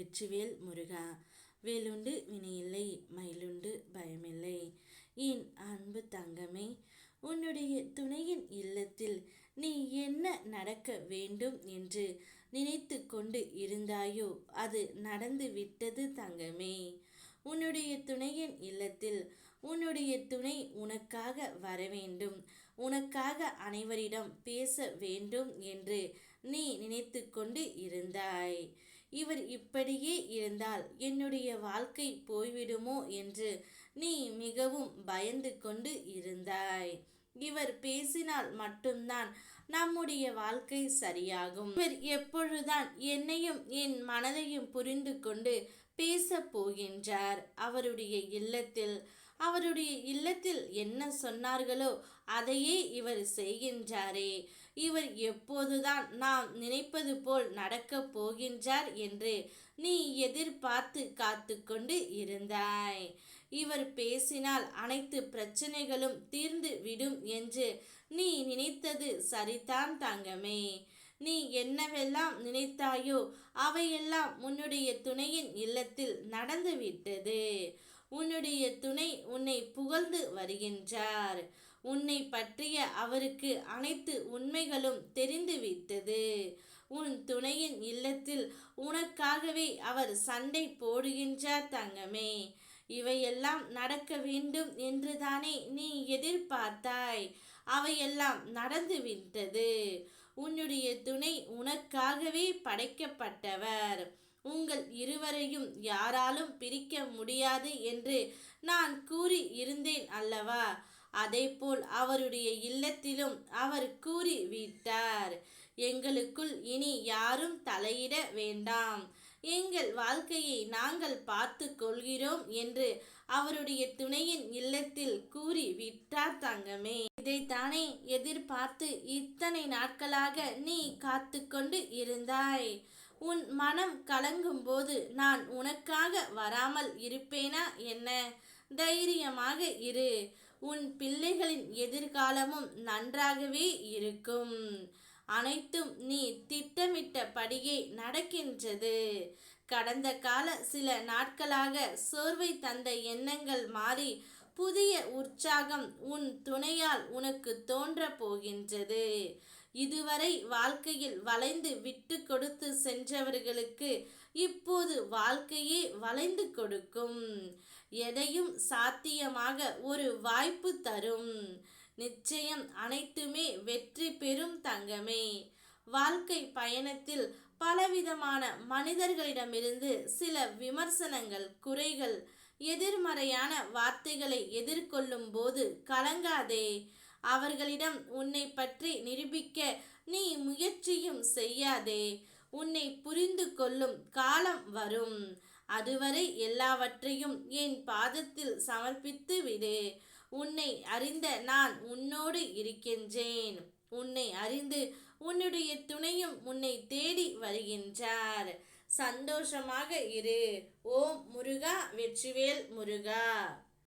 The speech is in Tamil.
வெற்றிவேல் முருகா. வேலுண்டு வினையில்லை மயிலுண்டு பயமில்லை. என் அன்பு தங்கமே உன்னுடைய துணையின் இல்லத்தில் நீ என்ன நடக்க வேண்டும் என்று நினைத்து கொண்டு இருந்தாயோ அது நடந்து விட்டது தங்கமே. உன்னுடைய துணையின் இல்லத்தில் உன்னுடைய துணை உனக்காக வர வேண்டும் உனக்காக அனைவரிடம் பேச வேண்டும் என்று நீ நினைத்து கொண்டு இருந்தாய். இவர் இப்படியே இருந்தால் என்னுடைய வாழ்க்கை போய்விடுமோ என்று நீ மிகவும் பயந்து கொண்டு இருந்தாய். இவர் பேசினால் மட்டும்தான் நம்முடைய வாழ்க்கை சரியாகும். இவர் எப்பொழுதுதான் என்னையும் என் மனதையும் புரிந்து கொண்டு பேசப் போகின்றார் அவருடைய இல்லத்தில் அவருடைய இல்லத்தில் என்ன சொன்னார்களோ அதையே இவர் செய்கின்றாரே. இவர் எப்போதுதான் நாம் நினைப்பது போல் நடக்கப் போகின்றார் என்று நீ எதிர்பார்த்து காத்து கொண்டு இருந்தாய். இவர் பேசினால் அனைத்து பிரச்சனைகளும் தீர்ந்து விடும் என்று நீ நினைத்தது சரிதான் தங்கமே. நீ என்னவெல்லாம் நினைத்தாயோ அவையெல்லாம் உன்னுடைய துணையின் இல்லத்தில் நடந்துவிட்டது. உன்னுடைய துணை உன்னை புகழ்ந்து வருகின்றார். உன்னை பற்றிய அவருக்கு அனைத்து உண்மைகளும் தெரிந்துவிட்டது. உன் துணையின் இல்லத்தில் உனக்காகவே அவர் சண்டை போடுகின்றார் தங்கமே. இவையெல்லாம் நடக்க வேண்டும் என்றுதானே நீ எதிர்பார்த்தாய். அவையெல்லாம் நடந்துவிட்டது. உன்னுடைய துணை உனக்காகவே படைக்கப்பட்டவர். உங்கள் இருவரையும் யாராலும் பிரிக்க முடியாது என்று நான் கூறி இருந்தேன் அல்லவா? அதேபோல் அவருடைய இல்லத்திலும் அவர் கூறி விட்டார் எங்களுக்குள் இனி யாரும் தலையிட வேண்டாம். எங்கள் வாழ்க்கையை நாங்கள் பார்த்து கொள்கிறோம் என்று அவருடைய துணையின் இல்லத்தில் கூறி விட்டார் தங்கமே. இதைத்தானே எதிர்பார்த்து இத்தனை நாட்களாக நீ காத்து கொண்டு இருந்தாய். உன் மனம் கலங்கும் போது நான் உனக்காக வராமல் இருப்பேனா என்ன? தைரியமாக இரு. உன் பிள்ளைகளின் எதிர்காலமும் நன்றாகவே இருக்கும். அனைத்தும் நீ திட்டமிட்டபடியே நடக்கின்றது. கடந்த கால சில நாட்களாக சோர்வை தந்த எண்ணங்கள் மாறி புதிய உற்சாகம் உன் துணையால் உனக்கு தோன்ற போகின்றது இதுவரை வாழ்க்கையில் வளைந்து விட்டு கொடுத்து சென்றவர்களுக்கு இப்போது வாழ்க்கையே வளைந்து கொடுக்கும். எதையும் சாத்தியமாக ஒரு வாய்ப்பு தரும். நிச்சயம் அனைத்துமே வெற்றி பெறும் தங்கமே. வாழ்க்கை பயணத்தில் பலவிதமான மனிதர்களிடமிருந்து சில விமர்சனங்கள் குறைகள் எதிர்மறையான வார்த்தைகளை எதிர்கொள்ளும் போது கலங்காதே அவர்களிடம் உன்னை பற்றி நிரூபிக்க நீ முயற்சியும் செய்யாதே உன்னை புரிந்து கொள்ளும் காலம் வரும். அதுவரை எல்லாவற்றையும் என் பாதத்தில் சமர்ப்பித்து விடு. உன்னை அறிந்த நான் உன்னோடு இருக்கின்றேன். உன்னை அறிந்து உன்னுடைய துணையும் உன்னை தேடி வருகின்றார். சந்தோஷமாக இரு. ஓம் முருகா வெற்றிவேல் முருகா.